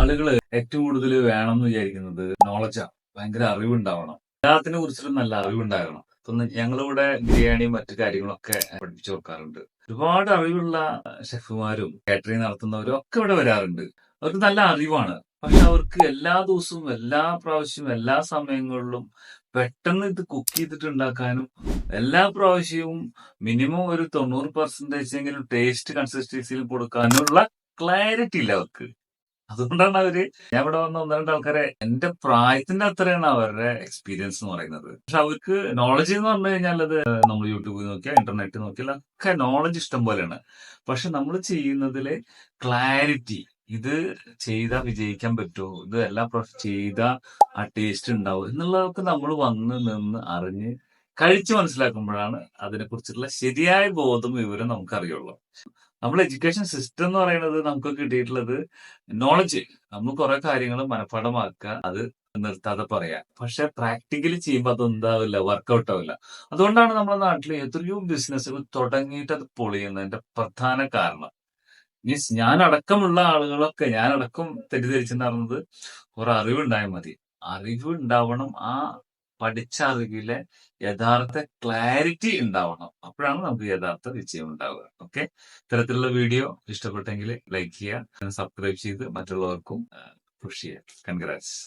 ആളുകൾ ഏറ്റവും കൂടുതൽ വേണം എന്ന് വിചാരിക്കുന്നത് നോളജാ ഭയങ്കര അറിവുണ്ടാവണം. എല്ലാത്തിനെ കുറിച്ചിട്ടും നല്ല അറിവുണ്ടാകണം. ഞങ്ങളിവിടെ ബിരിയാണിയും മറ്റു കാര്യങ്ങളൊക്കെ പഠിപ്പിച്ചു കൊടുക്കാറുണ്ട്. ഒരുപാട് അറിവുള്ള ഷെഫുമാരും കാറ്ററിംഗ് നടത്തുന്നവരും ഒക്കെ ഇവിടെ വരാറുണ്ട്. അവർക്ക് നല്ല അറിവാണ്. പക്ഷെ അവർക്ക് എല്ലാ ദിവസവും എല്ലാ പ്രാവശ്യവും എല്ലാ സമയങ്ങളിലും പെട്ടെന്ന് ഇത് കുക്ക് ചെയ്തിട്ട് ഉണ്ടാക്കാനും എല്ലാ പ്രാവശ്യവും മിനിമം ഒരു തൊണ്ണൂറ് പെർസെന്റേജ് എങ്കിലും ടേസ്റ്റ് കൺസിസ്റ്റൻസിയിൽ കൊടുക്കാനുള്ള ക്ലാരിറ്റി ഇല്ല അവർക്ക്. അതുകൊണ്ടാണ് അവർ ഞാൻ ഇവിടെ വന്ന ഒന്ന് രണ്ട് ആൾക്കാരെ എന്റെ പ്രായത്തിന്റെ അത്രയാണ് അവരുടെ എക്സ്പീരിയൻസ് എന്ന് പറയുന്നത്. പക്ഷെ അവർക്ക് നോളജ് എന്ന് പറഞ്ഞു കഴിഞ്ഞാൽ അത് നമ്മൾ യൂട്യൂബിൽ നോക്കിയാൽ ഇന്റർനെറ്റ് നോക്കിയാൽ ഒക്കെ നോളജ് ഇഷ്ടം പോലെയാണ്. പക്ഷെ നമ്മൾ ചെയ്യുന്നതിൽ ക്ലാരിറ്റി ഇത് ചെയ്താൽ വിജയിക്കാൻ പറ്റുമോ? ഇത് എല്ലാ ചെയ്താൽ ആ ടേസ്റ്റ് ഉണ്ടാവും എന്നുള്ളതൊക്കെ നമ്മൾ വന്ന് നിന്ന് അറിഞ്ഞ് കഴിച്ച് മനസ്സിലാക്കുമ്പോഴാണ് അതിനെക്കുറിച്ചുള്ള ശരിയായ ബോധം വിവരം നമുക്ക് അറിയുള്ളൂ നമ്മൾ എഡ്യൂക്കേഷൻ സിസ്റ്റം എന്ന് പറയുന്നത് നമുക്ക് കിട്ടിയിട്ടുള്ളത് നോളജ് നമ്മൾ കുറെ കാര്യങ്ങൾ മനഃപ്പാഠമാക്കുക അത് നിർത്താതെ പറയാം. പക്ഷെ പ്രാക്ടിക്കലി ചെയ്യുമ്പോൾ അതൊന്നാവില്ല വർക്കൗട്ട് ആവില്ല. അതുകൊണ്ടാണ് നമ്മുടെ നാട്ടിൽ എത്രയോ ബിസിനസ്സുകൾ തുടങ്ങിയിട്ട് അത് പൊളിയുന്നതിന്റെ പ്രധാന കാരണം. മീൻസ് ഞാൻ അടക്കമുള്ള ആളുകളൊക്കെ ഞാൻ അടക്കം നടന്നത് കുറെ അറിവുണ്ടായാൽ മതി. അറിവ് ഉണ്ടാവണം ആ പഠിച്ച അറിവിലെ യഥാർത്ഥ ക്ലാരിറ്റി ഉണ്ടാവണം. അപ്പോഴാണ് നമുക്ക് യഥാർത്ഥ വിജയം ഉണ്ടാവുക. ഓക്കെ ഇത്തരത്തിലുള്ള വീഡിയോ ഇഷ്ടപ്പെട്ടെങ്കിൽ ലൈക്ക് ചെയ്യുക സബ്സ്ക്രൈബ് ചെയ്ത് മറ്റുള്ളവർക്കും പുഷ് ചെയ്യുക. കൺഗ്രാറ്റ്സ്